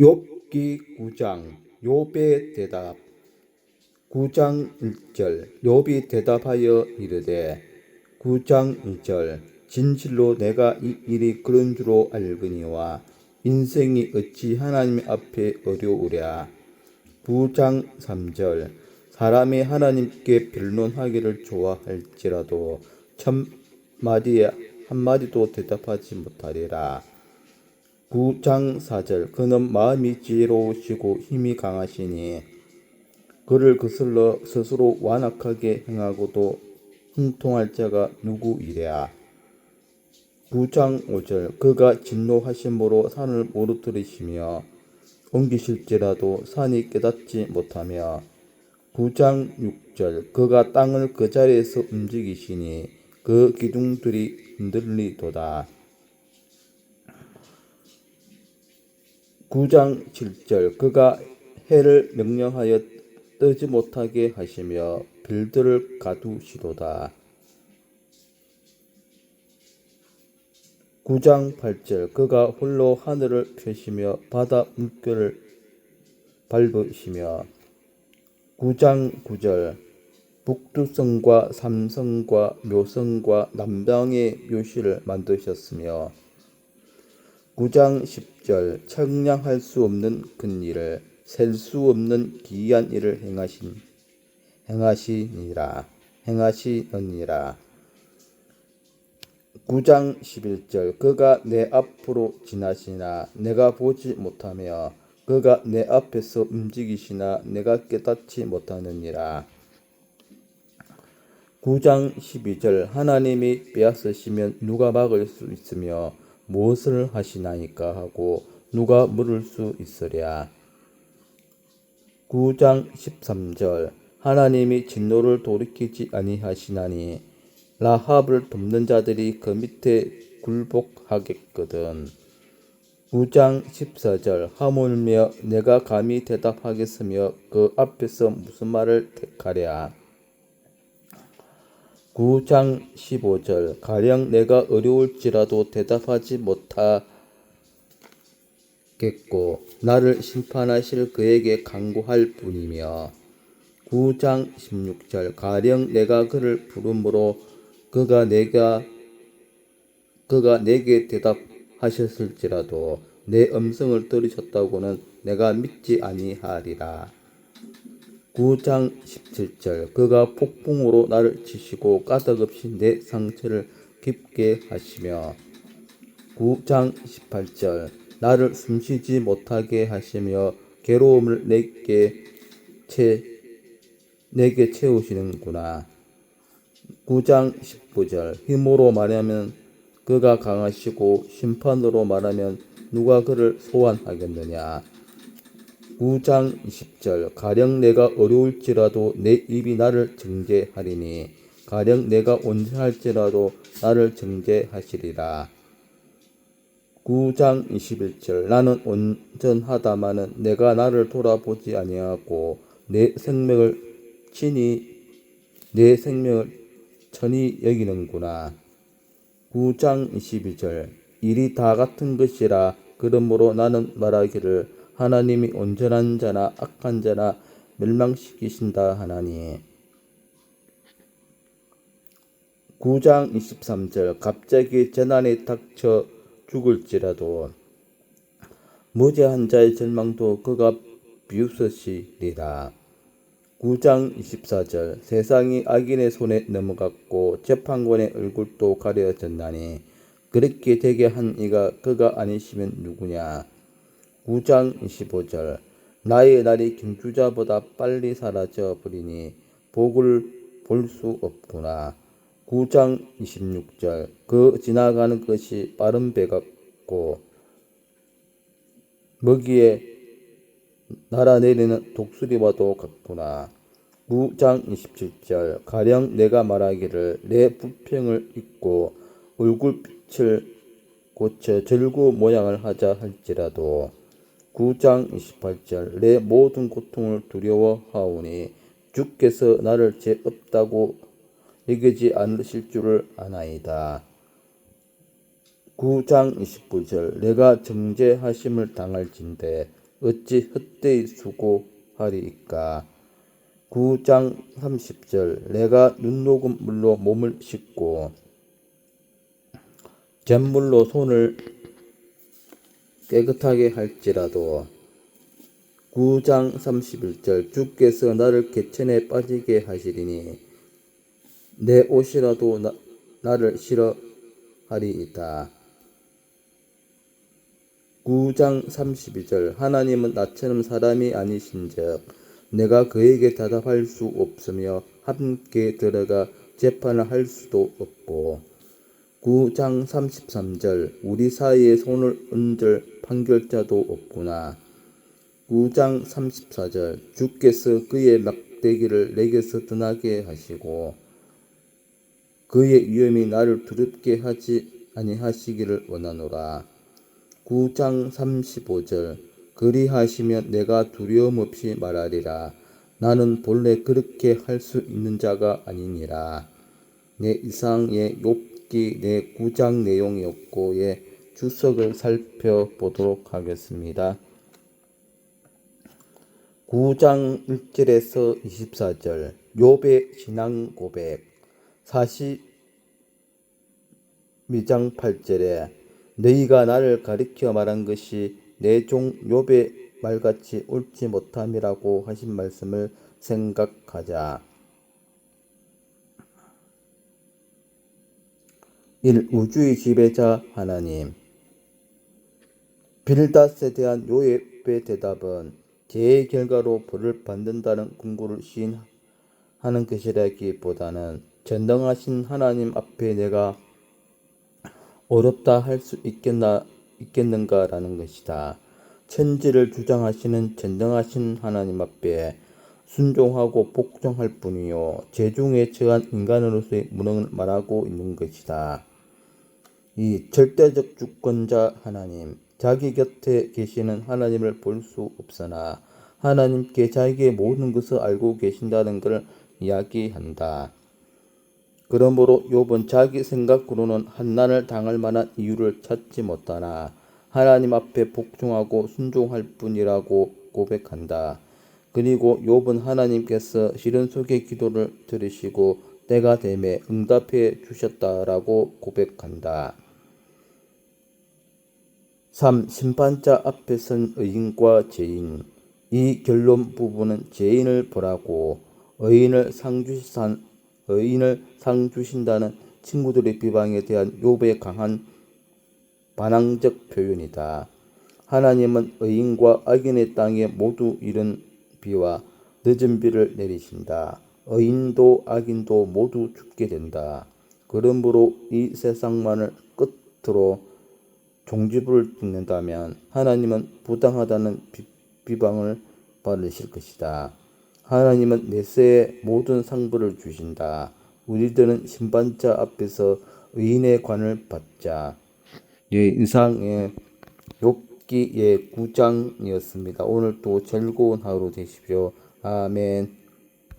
욥기 9장 욥의 대답. 9장 1절 욥이 대답하여 이르되 9장 2절 진실로 내가 이 일이 그런 줄로 알거니와 인생이 어찌 하나님 앞에 어려우랴. 9장 3절 사람이 하나님께 변론하기를 좋아할지라도 천 마디에 한 마디도 대답하지 못하리라 9장 4절 그는 마음이 지혜로우시고 힘이 강하시니 그를 거슬러 스스로 완악하게 행하고도 흥통할 자가 누구이랴. 9장 5절 그가 진노하심으로 산을 무너뜨리시며 옮기실지라도 산이 깨닫지 못하며 9장 6절 그가 땅을 그 자리에서 움직이시니 그 기둥들이 흔들리도다 9장 7절 그가 해를 명령하여 뜨지 못하게 하시며 별들을 가두시도다. 9장 8절 그가 홀로 하늘을 펴시며 바다 물결을 밟으시며 9장 9절 북두성과 삼성과 묘성과 남방의 묘시를 만드셨으며 9장 10절 청량할 수 없는 큰 일을 셀 수 없는 기이한 일을 행하신 행하시니라 행하시느니라. 9장 11절 그가 내 앞으로 지나시나 내가 보지 못하며 그가 내 앞에서 움직이시나 내가 깨닫지 못하느니라. 9장 12절 하나님이 빼앗으시면 누가 막을 수 있으며 무엇을 하시나이까 하고 누가 물을 수 있으랴? 9장 13절 하나님이 진노를 돌이키지 아니하시나니 라합을 돕는 자들이 그 밑에 굴복하겠거든. 9장 14절 하물며 내가 감히 대답하겠으며 그 앞에서 무슨 말을 택하랴 9장 15절 가령 내가 어려울지라도 대답하지 못하겠고 나를 심판하실 그에게 강구할 뿐이며 9장 16절 가령 내가 그를 부름으로 그가 내가 그가 내게 대답하셨을지라도 내 음성을 들으셨다고는 내가 믿지 아니하리라. 9장 17절 그가 폭풍으로 나를 치시고 까닭없이 내 상처를 깊게 하시며 9장 18절 나를 숨쉬지 못하게 하시며 괴로움을 내게 채 내게 채우시는구나. 9장 19절 힘으로 말하면 그가 강하시고 심판으로 말하면 누가 그를 소환하겠느냐. 9장 20절 가령 내가 어려울지라도 내 입이 나를 정죄하리니 가령 내가 온전할지라도 나를 정죄하시리라. 9장 21절 나는 온전하다마는 내가 나를 돌아보지 아니하고 내 생명을 친히 내 생명을 천히 여기는구나. 9장 22절 일이 다 같은 것이라 그러므로 나는 말하기를 하나님이 온전한 자나 악한 자나 멸망시키신다 하나니. 9장 23절 갑자기 재난이 닥쳐 죽을지라도 무죄한 자의 절망도 그가 비웃으시리라. 9장 24절 세상이 악인의 손에 넘어갔고 재판관의 얼굴도 가려졌나니 그렇게 되게 한 이가 그가 아니시면 누구냐 9장 25절 나의 날이 김주자보다 빨리 사라져 버리니 복을 볼 수 없구나. 9장 26절 그 지나가는 것이 빠른 배 같고 먹이에 날아내리는 독수리와도 같구나. 9장 27절 가령 내가 말하기를 내 불평을 잊고 얼굴빛을 고쳐 절구 모양을 하자 할지라도 9장 28절 내 모든 고통을 두려워하오니 주께서 나를 죄 없다고 여기지 않으실 줄을 아나이다. 9장 29절 내가 정죄하심을 당할진대 어찌 헛되이 수고하리이까 9장 30절 내가 눈녹은 물로 몸을 씻고 잿물로 손을 깨끗하게 할지라도 9장 31절 주께서 나를 개천에 빠지게 하시리니 내 옷이라도 나, 나를 싫어하리이다. 9장 32절 하나님은 나처럼 사람이 아니신즉 내가 그에게 대답할 수 없으며 함께 들어가 재판을 할 수도 없고 9장 33절 우리 사이에 손을 얹을 판결자도 없구나. 9장 34절 주께서 그의 막대기를 내게서 떠나게 하시고 그의 위험이 나를 두렵게 하지 아니하시기를 원하노라. 9장 35절 그리하시면 내가 두려움 없이 말하리라. 나는 본래 그렇게 할 수 있는 자가 아니니라. 내 이상의 욥기 내 9장 내용이었고 의 주석을 살펴보도록 하겠습니다. 9장 1절에서 24절 욥의 신앙 고백 42장 8절에 너희가 나를 가리켜 말한 것이 내종 욥의 말같이 옳지 못함이라고 하신 말씀을 생각하자. 1. 우주의 지배자 하나님 빌닷에 대한 요셉의 대답은 죄의 결과로 벌을 받는다는 근거를 시인하는 것이라기보다는 전능하신 하나님 앞에 내가 어렵다 할 수 있겠나 있겠는가라는 것이다. 천지를 주장하시는 전능하신 하나님 앞에 순종하고 복종할 뿐이요 죄중에 처한 인간으로서의 무능을 말하고 있는 것이다. 이 절대적 주권자 하나님, 자기 곁에 계시는 하나님을 볼 수 없으나 하나님께 자기의 모든 것을 알고 계신다는 것을 이야기한다. 그러므로 욥은 자기 생각으로는 한난을 당할 만한 이유를 찾지 못하나 하나님 앞에 복종하고 순종할 뿐이라고 고백한다. 그리고 욥은 하나님께서 시련 속의 기도를 들으시고 때가 되매 응답해 주셨다라고 고백한다. 3. 심판자 앞에 선 의인과 죄인 이 결론 부분은 죄인을 벌하고 의인을 상주산 의인을 상 주신다는 친구들의 비방에 대한 욥의 강한 반항적 표현이다. 하나님은 의인과 악인의 땅에 모두 이른 비와 늦은 비를 내리신다. 의인도 악인도 모두 죽게 된다. 그러므로 이 세상만을 끝으로 종지부를 찍는다면 하나님은 부당하다는 비, 방을 받으실 것이다. 하나님은 내세에 모든 상부를 주신다. 우리들은 심판자 앞에서 의인의 관을 받자. 예, 이상의 욥기의 9장이었습니다. 오늘도 즐거운 하루 되십시오. 아멘.